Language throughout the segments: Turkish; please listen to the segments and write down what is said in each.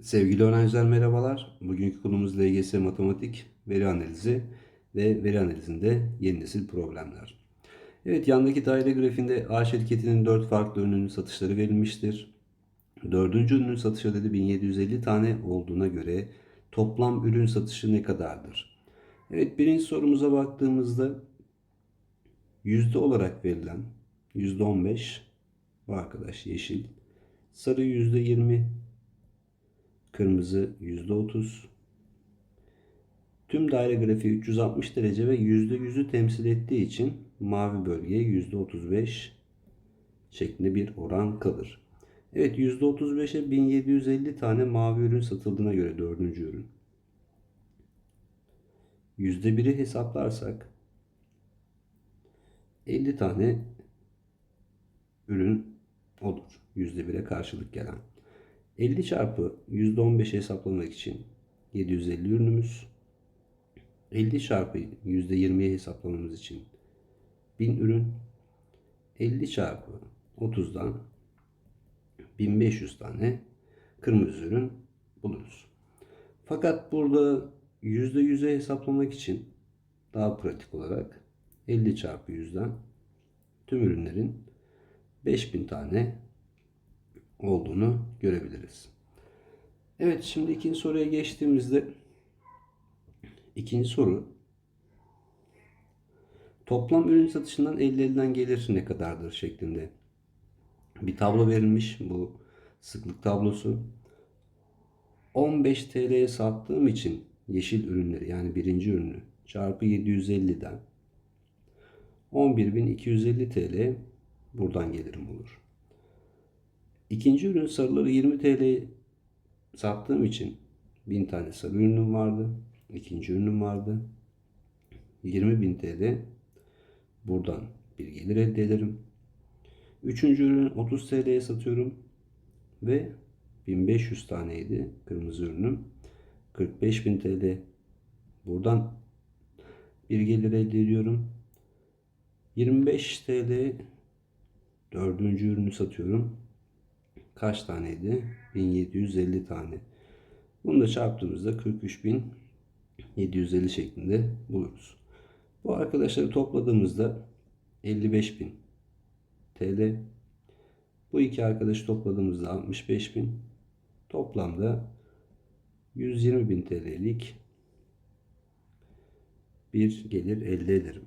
Sevgili öğrenciler merhabalar. Bugünkü konumuz LGS Matematik Veri Analizi ve veri analizinde yeni nesil problemler. Evet yandaki daire grafiğinde A şirketinin 4 farklı ürünün satışları verilmiştir. Dördüncü ürünün satış adedi 1750 tane olduğuna göre toplam ürün satışı ne kadardır? Evet birinci sorumuza baktığımızda yüzde olarak verilen yüzde 15 bu arkadaş yeşil, sarı yüzde 20, Kırmızı %30. Tüm daire grafiği 360 derece ve %100'ü temsil ettiği için mavi bölgeye %35 şeklinde bir oran kalır. Evet %35'e 1750 tane mavi ürün satıldığına göre dördüncü ürün. %1'i hesaplarsak 50 tane ürün olur. %1'e karşılık gelen. 50 çarpı %15 hesaplamak için 750 ürünümüz. 50 çarpı %20'yi hesaplamamız için 1000 ürün. 50 çarpı 30'dan 1500 tane kırmızı ürün buluruz. Fakat burada %100'e hesaplamak için daha pratik olarak 50 çarpı 100'den tüm ürünlerin 5000 tane olduğunu görebiliriz. Evet şimdi ikinci soruya geçtiğimizde ikinci soru toplam ürün satışından elde edilen gelir ne kadardır şeklinde bir tablo verilmiş bu sıklık tablosu 15 TL'ye sattığım için yeşil ürünleri yani birinci ürünü çarpı 750'den 11.250 TL buradan gelirim olur. İkinci ürün sarıları 20 TL sattığım için 1000 tane sarı ürünüm vardı. İkinci ürünüm vardı. 20.000 TL buradan bir gelir elde ederim. Üçüncü ürün 30 TL'ye satıyorum ve 1500 taneydi kırmızı ürünüm. 45.000 TL buradan bir gelir elde ediyorum. 25 TL dördüncü ürünü satıyorum kaç taneydi? 1750 tane. Bunu da çarptığımızda 43.750 şeklinde buluruz. Bu arkadaşları topladığımızda 55.000 TL. Bu iki arkadaşı topladığımızda 65.000. Toplamda 120.000 TL'lik bir gelir elde ederim.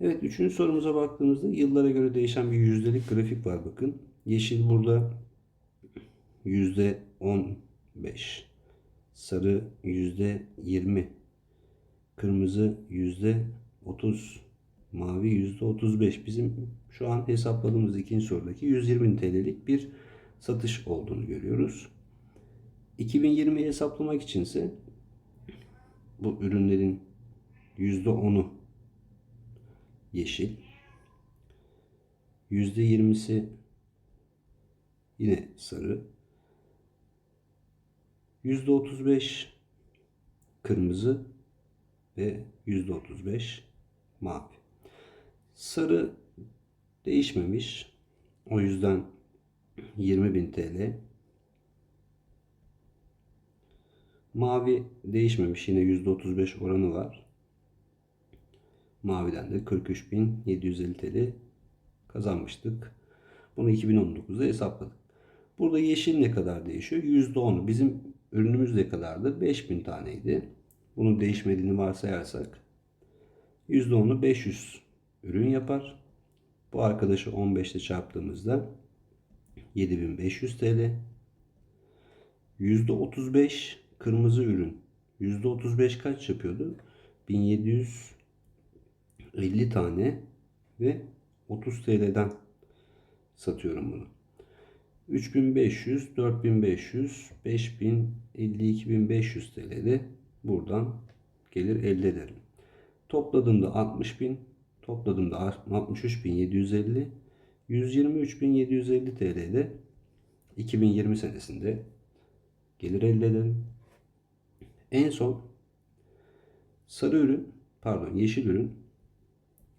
Evet üçüncü sorumuza baktığımızda yıllara göre değişen bir yüzdelik grafik var bakın. Yeşil burada yüzde 15 sarı yüzde 20 kırmızı yüzde 30 mavi yüzde 35 bizim şu an hesapladığımız ikinci sorudaki 120 TL'lik bir satış olduğunu görüyoruz. 2020'yi hesaplamak içinse bu ürünlerin yüzde 10'u yeşil yüzde 20'si yine sarı %35 kırmızı ve %35 mavi. Sarı değişmemiş. O yüzden 20.000 TL. Mavi değişmemiş. Yine %35 oranı var. Maviden de 43.750 TL kazanmıştık. Bunu 2019'da hesapladık. Burada yeşil ne kadar değişiyor? %10. Bizim ürünümüz ne kadardı? 5000 taneydi. Bunun değişmediğini varsayarsak %10'u 500 ürün yapar. Bu arkadaşı 15 ile çarptığımızda 7500 TL. %35 kırmızı ürün. %35 kaç yapıyordu? 1750 tane ve 30 TL'den satıyorum bunu. 3500, 4500, 5000, 52500 TL'de buradan gelir elde ederim. Topladığımda 60.000, topladığımda 63.750, 123.750 TL'de 2020 senesinde gelir elde ederim. En son sarı ürün, pardon yeşil ürün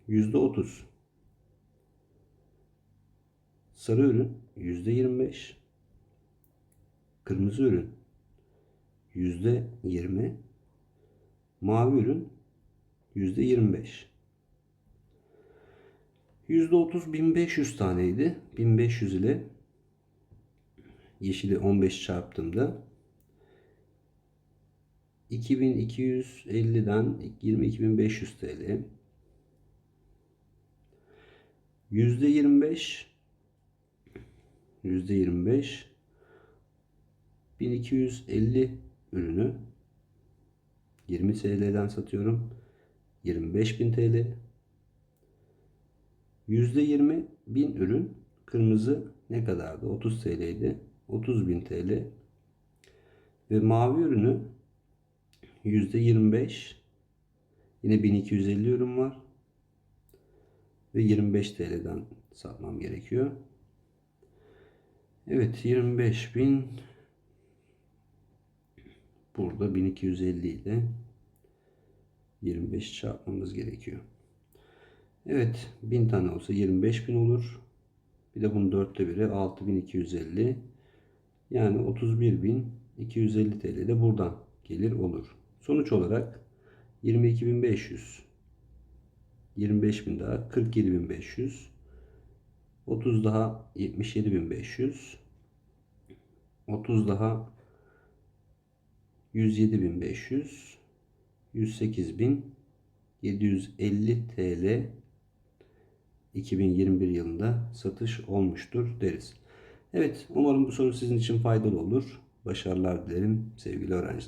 %30 Sarı ürün %25. Kırmızı ürün yüzde yirmi. Mavi ürün yüzde yirmi beş. Yüzde otuz 1500 taneydi. 1500 ile yeşili 15 çarptığımda 2250'den 22500 TL. Yüzde 25 yüzde 25 1250 ürünü 20 TL'den satıyorum. 25.000 TL. %20 bin ürün kırmızı ne kadardı? 30 TL'ydi. 30.000 TL. Ve mavi ürünü %25 yine 1250 ürün var. Ve 25 TL'den satmam gerekiyor. Evet 25.000 burada 1250 ile 25 çarpmamız gerekiyor. Evet 1000 tane olsa 25.000 olur. Bir de bunun dörtte biri 6250. Yani 31.250 TL de buradan gelir olur. Sonuç olarak 22.500 25.000 daha 47.500 30 daha 77.500 30 daha 107.500 108.750 TL 2021 yılında satış olmuştur deriz. Evet umarım bu soru sizin için faydalı olur. Başarılar dilerim sevgili öğrenciler.